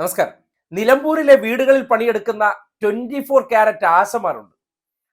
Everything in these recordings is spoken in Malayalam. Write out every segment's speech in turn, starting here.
നമസ്കാരം. നിലമ്പൂരിലെ വീടുകളിൽ പണിയെടുക്കുന്ന ട്വന്റി ഫോർ ക്യാരറ്റ് ആശമാരുണ്ട്.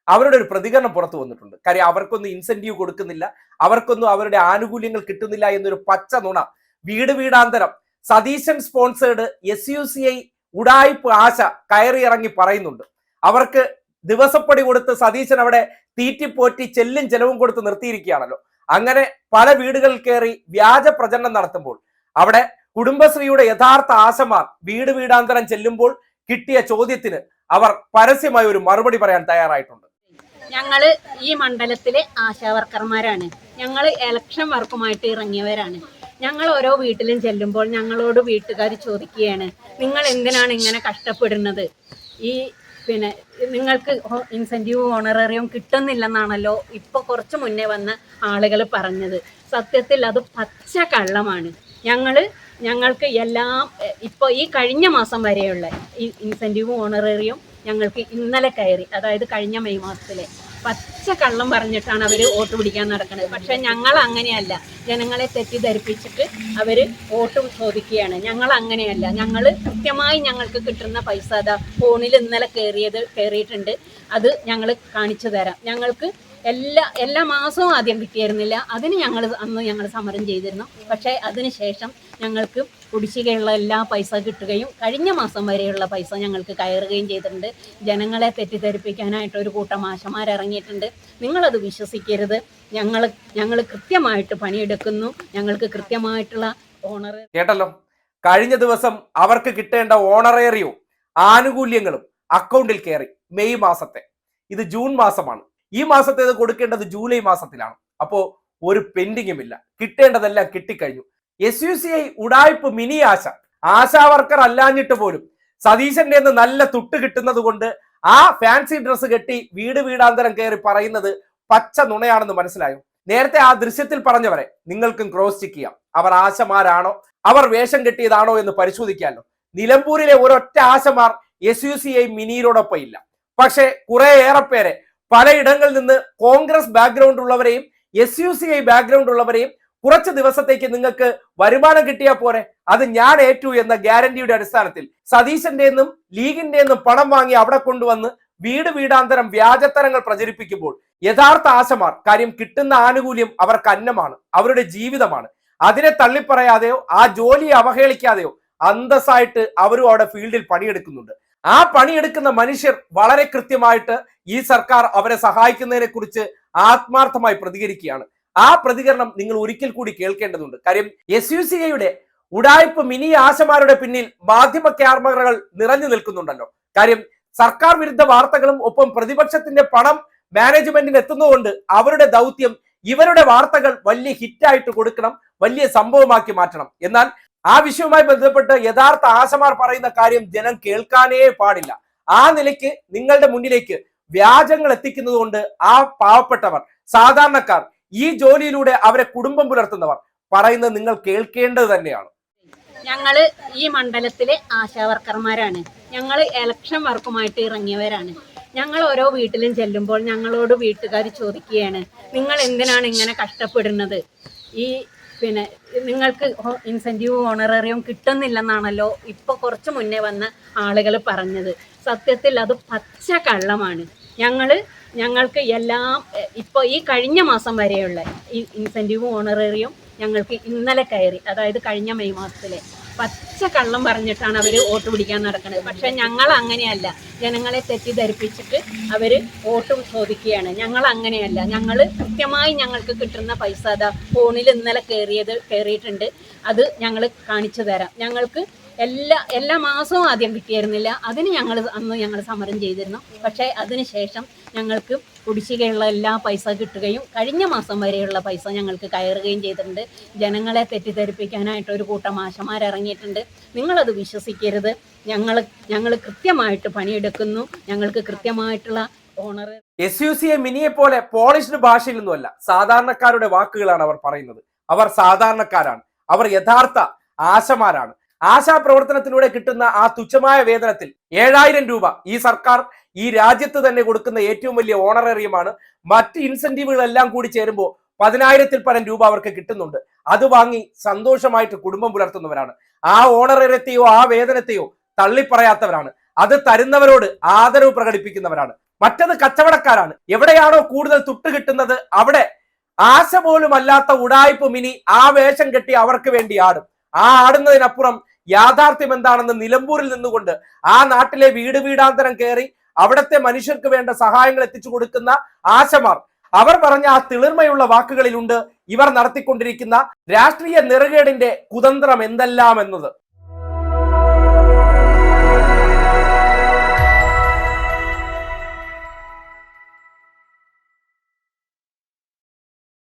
അവരുടെ ഒരു പ്രതികരണം പുറത്തു വന്നിട്ടുണ്ട്. കാര്യം അവർക്കൊന്നും ഇൻസെന്റീവ് കൊടുക്കുന്നില്ല. അവർക്കൊന്നും അവരുടെ ആനുകൂല്യങ്ങൾ കിട്ടുന്നില്ല എന്നൊരു പച്ച നുണ. വീട് വീടാന്തരം. Satheesan sponsored S U C I ഉടായ്പ് ആശ കയറി ഇറങ്ങി പറയുന്നുണ്ട്. അവർക്ക് ദിവസപ്പടി കൊടുത്ത് സതീശൻ അവിടെ തീറ്റിപ്പോറ്റി ചെല്ലും ചെലവും കൊടുത്ത് നിർത്തിയിരിക്കുകയാണല്ലോ. അങ്ങനെ പല വീടുകളിൽ കയറി വ്യാജ പ്രചരണം നടത്തുമ്പോൾ അവിടെ കുടുംബശ്രീയുടെ യഥാർത്ഥ ആശമാർ വീട് വീടാന്തരം ചെല്ലുമ്പോൾ കിട്ടിയ ചോദ്യത്തിന് അവർ പരസ്യമായി ഒരു മറുപടി പറയാൻ തയ്യാറായിട്ടുണ്ട്. ഞങ്ങൾ ഈ മണ്ഡലത്തിലെ ആശാവർക്കർമാരാണ്. ഞങ്ങൾ ഇലക്ഷൻ വർക്കുമായിട്ട് ഇറങ്ങിയവരാണ്. ഞങ്ങൾ ഓരോ വീട്ടിലും ചെല്ലുമ്പോൾ ഞങ്ങളോട് വീട്ടുകാർ ചോദിക്കുകയാണ് നിങ്ങൾ എന്തിനാണ് ഇങ്ങനെ കഷ്ടപ്പെടുന്നത്? ഈ പിന്നെ നിങ്ങൾക്ക് ഇൻസെന്റീവ് ഓണറേറിയം കിട്ടുന്നില്ലെന്നാണല്ലോ ഇപ്പോൾ കുറച്ച് മുന്നേ വന്ന ആളുകൾ പറഞ്ഞത്. സത്യത്തിൽ അത് പച്ച കള്ളമാണ്. ഞങ്ങൾ ഞങ്ങൾക്ക് എല്ലാം ഇപ്പോൾ ഈ കഴിഞ്ഞ മാസം വരെയുള്ള ഈ ഇൻസെന്റീവും ഓണറേറിയും ഞങ്ങൾക്ക് ഇന്നലെ കയറി അതായത് കഴിഞ്ഞ മെയ് മാസത്തിലെ. പച്ച കള്ളം പറഞ്ഞിട്ടാണ് അവർ വോട്ട് പിടിക്കാൻ നടക്കുന്നത് പക്ഷേ ഞങ്ങൾ അങ്ങനെയല്ല. ജനങ്ങളെ തെറ്റിദ്ധരിപ്പിച്ചിട്ട് അവർ വോട്ട് ചോദിക്കുകയാണ്. ഞങ്ങൾ അങ്ങനെയല്ല. ഞങ്ങൾ കൃത്യമായി ഞങ്ങൾക്ക് കിട്ടുന്ന പൈസ അതാ ഫോണിൽ ഇന്നലെ കയറിയത് കയറിയിട്ടുണ്ട്. അത് ഞങ്ങൾ കാണിച്ചു തരാം. ഞങ്ങൾക്ക് എല്ലാ എല്ലാ മാസവും ആദ്യം കിട്ടിയിരുന്നില്ല. അതിന് ഞങ്ങൾ അന്ന് ഞങ്ങൾ സമരം ചെയ്തിരുന്നു. പക്ഷേ അതിന് ശേഷം ഞങ്ങൾക്ക് കുടിശ്ശികയുള്ള എല്ലാ പൈസ കിട്ടുകയും കഴിഞ്ഞ മാസം വരെയുള്ള പൈസ ഞങ്ങൾക്ക് കയറുകയും ചെയ്തിട്ടുണ്ട്. ജനങ്ങളെ തെറ്റിദ്ധരിപ്പിക്കാനായിട്ട് ഒരു കൂട്ടം ആശമാരിറങ്ങിയിട്ടുണ്ട് നിങ്ങളത് വിശ്വസിക്കരുത്. ഞങ്ങൾ ഞങ്ങൾ കൃത്യമായിട്ട് പണിയെടുക്കുന്നു. ഞങ്ങൾക്ക് കൃത്യമായിട്ടുള്ള ഓണർ കേട്ടല്ലോ? കഴിഞ്ഞ ദിവസം അവർക്ക് കിട്ടേണ്ട ഓണറേറിയവും ആനുകൂല്യങ്ങളും അക്കൗണ്ടിൽ കയറി മെയ് മാസത്തെ. ഇത് ജൂൺ മാസമാണ്. ഈ മാസത്തേത് കൊടുക്കേണ്ടത് ജൂലൈ മാസത്തിലാണ്. അപ്പോ ഒരു പെൻഡിങ്ങും ഇല്ല. കിട്ടേണ്ടതെല്ലാം കിട്ടിക്കഴിഞ്ഞു. എസ് യു സി ഐ ഉടായ്പ് മിനി ആശ. ആശാ വർക്കർ അല്ലാഞ്ഞിട്ട് പോലും സതീശന്റെ നല്ല തുട്ട് കിട്ടുന്നത് കൊണ്ട് ആ ഫാൻസി ഡ്രസ്സ് കെട്ടി വീട് വീടാന്തരം കയറി പറയുന്നത് പച്ച നുണയാണെന്ന് മനസ്സിലായോ? നേരത്തെ ആ ദൃശ്യത്തിൽ പറഞ്ഞവരെ നിങ്ങൾക്കും ക്രോസ് ചെക്ക് ചെയ്യാം. അവർ ആശമാരാണോ? അവർ വേഷം കെട്ടിയതാണോ എന്ന് പരിശോധിക്കാമല്ലോ നിലമ്പൂരിലെ ഒരൊറ്റ ആശമാർ എസ് യു സി ഐ മിനിയിലോടൊപ്പം ഇല്ല. പക്ഷേ കുറെ ഏറെ പേരെ പലയിടങ്ങളിൽ നിന്ന് Congress background ഉള്ളവരെയും S U C I background ഉള്ളവരെയും കുറച്ച് ദിവസത്തേക്ക് നിങ്ങൾക്ക് വരുമാനം കിട്ടിയാൽ പോരെ? അത് ഞാൻ ഏറ്റു എന്ന ഗ്യാരണ്ടിയുടെ അടിസ്ഥാനത്തിൽ സതീശന്റെ നിന്നും ലീഗിന്റെ നിന്നും പണം വാങ്ങി അവിടെ കൊണ്ടുവന്ന് വീട് വീടാന്തരം വ്യാജത്തരങ്ങൾ പ്രചരിപ്പിക്കുമ്പോൾ യഥാർത്ഥ ആശമാർ കാര്യം കിട്ടുന്ന ആനുകൂല്യം അവർക്ക് അന്നമാണ് അവരുടെ ജീവിതമാണ്. അതിനെ തള്ളിപ്പറയാതെയോ ആ ജോലിയെ അവഹേളിക്കാതെയോ അന്തസ്സായിട്ട് അവരും അവിടെ ഫീൽഡിൽ പണിയെടുക്കുന്നുണ്ട്. ആ പണിയെടുക്കുന്ന മനുഷ്യർ വളരെ കൃത്യമായിട്ട് ഈ സർക്കാർ അവരെ സഹായിക്കുന്നതിനെ കുറിച്ച് ആത്മാർത്ഥമായി പ്രതികരിക്കുകയാണ്. ആ പ്രതികരണം നിങ്ങൾ ഒരിക്കൽ കൂടി കേൾക്കേണ്ടതുണ്ട്. കാര്യം എസ് യു സി ഐയുടെ ഉടായ്പ മിനി ആശമാരുടെ പിന്നിൽ മാധ്യമ ക്യാമറകൾ നിറഞ്ഞു നിൽക്കുന്നുണ്ടല്ലോ. കാര്യം സർക്കാർ വിരുദ്ധ വാർത്തകളും ഒപ്പം പ്രതിപക്ഷത്തിന്റെ പണം മാനേജ്മെന്റിന് എത്തുന്നതുകൊണ്ട് അവരുടെ ദൗത്യം ഇവരുടെ വാർത്തകൾ വലിയ ഹിറ്റായിട്ട് കൊടുക്കണം വലിയ സംഭവമാക്കി മാറ്റണം. എന്നാൽ ആ വിഷയവുമായി ബന്ധപ്പെട്ട് യഥാർത്ഥ ആശമാർ പറയുന്ന കാര്യം ജനം കേൾക്കാനേ പാടില്ല. ആ നിലയ്ക്ക് നിങ്ങളുടെ മുന്നിലേക്ക് വ്യാജങ്ങൾ എത്തിക്കുന്നത് കൊണ്ട് ആ പാവപ്പെട്ടവർ സാധാരണക്കാർ ഈ ജോലിയിലൂടെ അവരെ കുടുംബം പുലർത്തുന്നവർ പറയുന്നത് നിങ്ങൾ കേൾക്കേണ്ടത് തന്നെയാണ്. ഞങ്ങൾ ഈ മണ്ഡലത്തിലെ ആശാവർക്കർമാരാണ്. ഞങ്ങൾ ഇലക്ഷൻ വർക്കുമായിട്ട് ഇറങ്ങിയവരാണ്. ഞങ്ങൾ ഓരോ വീട്ടിലും ചെല്ലുമ്പോൾ ഞങ്ങളോട് വീട്ടുകാർ ചോദിക്കുകയാണ് നിങ്ങൾ എന്തിനാണ് ഇങ്ങനെ കഷ്ടപ്പെടുന്നത്? ഈ പിന്നെ നിങ്ങൾക്ക് ഇൻസെന്റീവ് ഓണറേറിയും കിട്ടുന്നില്ലെന്നാണല്ലോ ഇപ്പൊ കുറച്ച് മുന്നേ വന്ന ആളുകൾ പറഞ്ഞത്. സത്യത്തിൽ അത് പച്ച കള്ളമാണ്. ഞങ്ങൾ ഞങ്ങൾക്ക് എല്ലാം ഇപ്പൊ ഈ കഴിഞ്ഞ മാസം വരെയുള്ള ഈ ഇൻസെന്റീവ് ഓണറേറിയും ഞങ്ങൾക്ക് ഇന്നലെ കയറി അതായത് കഴിഞ്ഞ മെയ് മാസത്തിലെ. പച്ച കള്ളം പറഞ്ഞിട്ടാണ് അവർ വോട്ട് പിടിക്കാൻ നടക്കുന്നത് പക്ഷേ ഞങ്ങൾ അങ്ങനെയല്ല. ജനങ്ങളെ തെറ്റിദ്ധരിപ്പിച്ചിട്ട് അവർ വോട്ട് ചോദിക്കുകയാണ്. ഞങ്ങൾ അങ്ങനെയല്ല. ഞങ്ങൾ കൃത്യമായി ഞങ്ങൾക്ക് കിട്ടുന്ന പൈസ അതാ ഫോണിൽ ഇന്നലെ കയറിയത് കയറിയിട്ടുണ്ട് അത് ഞങ്ങൾ കാണിച്ചു തരാം. ഞങ്ങൾക്ക് എല്ലാ എല്ലാ മാസവും ആദ്യം കിട്ടിയിരുന്നില്ല. അതിന് ഞങ്ങൾ അന്ന് ഞങ്ങൾ സമരം ചെയ്തിരുന്നു. പക്ഷേ അതിന് ശേഷം ഞങ്ങൾക്ക് കുടിശ്ശികയുള്ള എല്ലാ പൈസ കിട്ടുകയും കഴിഞ്ഞ മാസം വരെയുള്ള പൈസ ഞങ്ങൾക്ക് കയറുകയും ചെയ്തിട്ടുണ്ട്. ജനങ്ങളെ തെറ്റിദ്ധരിപ്പിക്കാനായിട്ട് ഒരു കൂട്ടം ആശമാരിറങ്ങിയിട്ടുണ്ട് നിങ്ങളത് വിശ്വസിക്കരുത്. ഞങ്ങൾ ഞങ്ങൾ കൃത്യമായിട്ട് പണിയെടുക്കുന്നു. ഞങ്ങൾക്ക് കൃത്യമായിട്ടുള്ള ഓണർ എസ് യു സി മിനിയെ പോലെ പോളിഷ്ഡ് ഭാഷയിലൊന്നുമല്ല. സാധാരണക്കാരുടെ വാക്കുകളാണ് അവർ പറയുന്നത്. അവർ സാധാരണക്കാരാണ്. അവർ യഥാർത്ഥ ആശമാരാണ്. ആശാ പ്രവർത്തനത്തിലൂടെ കിട്ടുന്ന ആ തുച്ഛമായ വേതനത്തിൽ ഏഴായിരം രൂപ ഈ സർക്കാർ ഈ രാജ്യത്ത് തന്നെ കൊടുക്കുന്ന ഏറ്റവും വലിയ ഓണറേറിയമാണ്. മറ്റ് ഇൻസെന്റീവുകളെല്ലാം കൂടി ചേരുമ്പോൾ പതിനായിരത്തിൽ പരം രൂപ അവർക്ക് കിട്ടുന്നുണ്ട്. അത് വാങ്ങി സന്തോഷമായിട്ട് കുടുംബം പുലർത്തുന്നവരാണ്. ആ ഓണറേറിയത്തെയോ ആ വേതനത്തെയോ തള്ളിപ്പറയാത്തവരാണ്. അത് തരുന്നവരോട് ആദരവ് പ്രകടിപ്പിക്കുന്നവരാണ്. മറ്റത് കച്ചവടക്കാരാണ്. എവിടെയാണോ കൂടുതൽ തുട്ട് കിട്ടുന്നത് അവിടെ ആശ പോലും അല്ലാത്ത ഉടായ്പ മിനി ആ വേഷം കെട്ടി അവർക്ക് വേണ്ടി ആടും. ആ ആടുന്നതിനപ്പുറം യാഥാർത്ഥ്യം എന്താണെന്ന് നിലമ്പൂരിൽ നിന്നുകൊണ്ട് ആ നാട്ടിലെ വീട് വീടാന്തരം കയറി അവിടുത്തെ മനുഷ്യർക്ക് വേണ്ട സഹായങ്ങൾ എത്തിച്ചു കൊടുക്കുന്ന ആശമാർ. അവർ പറഞ്ഞ ആ തിളിർമയുള്ള വാക്കുകളിലുണ്ട് ഇവർ നടത്തിക്കൊണ്ടിരിക്കുന്ന രാഷ്ട്രീയ നിറകേടിന്റെ കുതന്ത്രം എന്തെല്ലാം എന്നത്